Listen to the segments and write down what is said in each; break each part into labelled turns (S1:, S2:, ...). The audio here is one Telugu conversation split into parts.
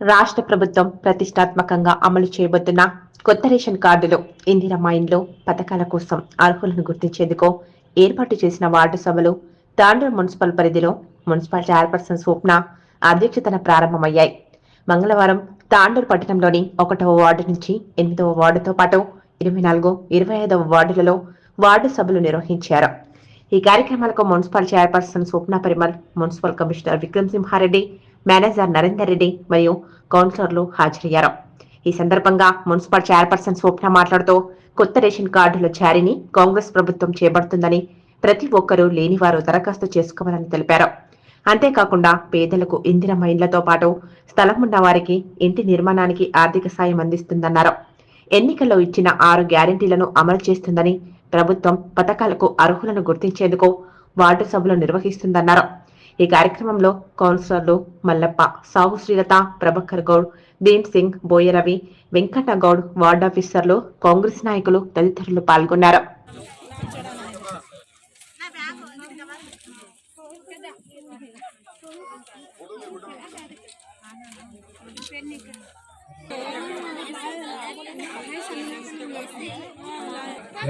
S1: రాష్ట్ర ప్రభుత్వం ప్రతిష్టాత్మకంగా అమలు చేయబోతున్న కొత్త రేషన్ కార్డులు ఇందిరమ్మ ఇండ్లు పథకాల కోసం అర్హులను గుర్తించేందుకు ఏర్పాటు చేసిన వార్డు సభలు తాండూరు మున్సిపల్ పరిధిలో మున్సిపల్ చైర్పర్సన్ స్వప్న అధ్యక్షతన ప్రారంభమయ్యాయి. మంగళవారం తాండూరు పట్టణంలోని ఒకటవ వార్డు నుంచి ఎనిమిదవ వార్డుతో పాటు ఇరవై నాలుగు ఇరవై ఐదవ వార్డులలో వార్డు సభలు నిర్వహించారు. ఈ కార్యక్రమాలకు municipal chairperson Swapna Parimal municipal commissioner Vikram Simhareddy manager Narender Reddy మరియు కౌన్సిలర్లు హాజరయ్యారు. ఈ సందర్భంగా మున్సిపల్ చైర్పర్సన్ స్వప్న మాట్లాడుతూ కొత్త రేషన్ కార్డుల జారీని కాంగ్రెస్ ప్రభుత్వం చేపడుతుందని ప్రతి ఒక్కరూ లేనివారు దరఖాస్తు చేసుకోవాలని తెలిపారు. అంతేకాకుండా పేదలకు ఇందిరమ్మ ఇండ్లతో పాటు స్థలం ఉన్న వారికి ఇంటి నిర్మాణానికి ఆర్థిక సాయం అందిస్తుందన్నారు. ఎన్నికల్లో ఇచ్చిన ఆరు గ్యారంటీలను అమలు చేస్తుందని ప్రభుత్వం పథకాలకు అర్హులను గుర్తించేందుకు వార్డు సభలు నిర్వహిస్తుందన్నారు. ఈ కార్యక్రమంలో కౌన్సిలర్లు మల్లప్ప సాహు శ్రీలత ప్రభాకర్ గౌడ్ భీమ్ సింగ్ బోయరవి వెంకట గౌడ్ వార్డ్ ఆఫీసర్లు కాంగ్రెస్ నాయకులు తదితరులు పాల్గొన్నారు.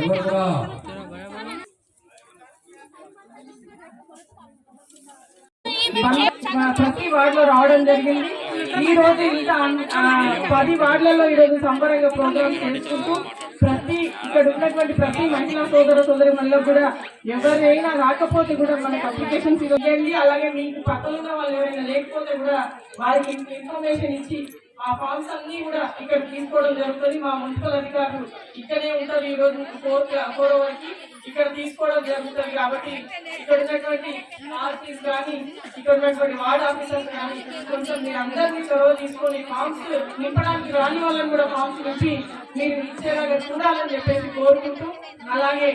S2: ఎవరురా
S3: ప్రతి వార్డులో రావడం జరిగింది. ఈ రోజు ఇంత పది వార్డులలో ఈరోజు సంబరంగా ప్రోగ్రామ్ చేసుకుంటూ ప్రతి ఇక్కడ ఉన్నటువంటి ప్రతి మహిళా సోదర సోదరి మనలో కూడా ఎవరైనా రాకపోతే కూడా మనకు అప్లికేషన్స్ ఇవ్వండి. అలాగే మీకు పక్కన ఉన్న వాళ్ళు ఎవరైనా లేకపోతే కూడా వారికి ఇన్ఫర్మేషన్ ఇచ్చి ఆ ఫామ్స్ అన్ని కూడా ఇక్కడ తీసుకోవడం జరుగుతుంది. మా మున్సిపల్ అధికారులు ఇక్కడే ఉంటారు ఈ రోజు ఫోర్ ఫోర్ వరకు ఇక్కడ తీసుకోవడం జరుగుతుంది కాబట్టి ఇక్కడ ఉన్నటువంటి ఆర్టీస్ కానీ ఉన్నటువంటి వార్డ్ ఆఫీసర్స్ కానీ కొంచెం మీరు అందరినీ చొరవ తీసుకొని ఫామ్స్ నింపడానికి రాని వాళ్ళని కూడా ఫామ్స్ నింపి మీరు ఇచ్చేలాగా చూడాలని చెప్పేసి కోరుకుంటూ అలాగే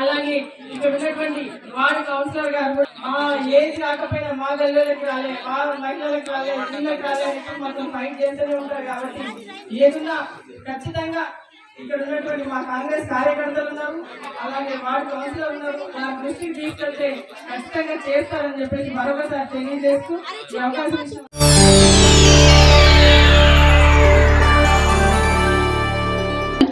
S3: అలాగే ఇక్కడ ఉన్నటువంటి వార్డు కౌన్సిలర్ గారు మా ఏది రాకపోయినా మా గల్లెలకు రాలే మా మహిళలకు రాలే పిల్లలకు రాలే అని మొత్తం ఫైట్ చేస్తూనే ఉంటారు కాబట్టి ఏదున్నా ఖచ్చితంగా ఇక్కడ ఉన్నటువంటి మా కాంగ్రెస్ కార్యకర్తలు ఉన్నారు అలాగే వార్డు కౌన్సిలర్ ఉన్నారు. నా దృష్టికి తీసుకెళ్తే ఖచ్చితంగా చేస్తారని చెప్పేసి మరొకసారి తెలియజేస్తూ ఈ అవకాశం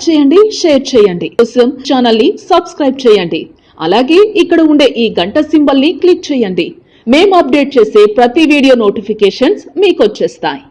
S4: చేయండి షేర్ చేయండి. కోసం ఛానల్ని సబ్స్క్రైబ్ చేయండి. అలాగే ఇక్కడ ఉండే ఈ గంట సింబల్ని క్లిక్ చేయండి. మేము అప్డేట్ చేసే ప్రతి వీడియో నోటిఫికేషన్స్ మీకు వచ్చేస్తాయి.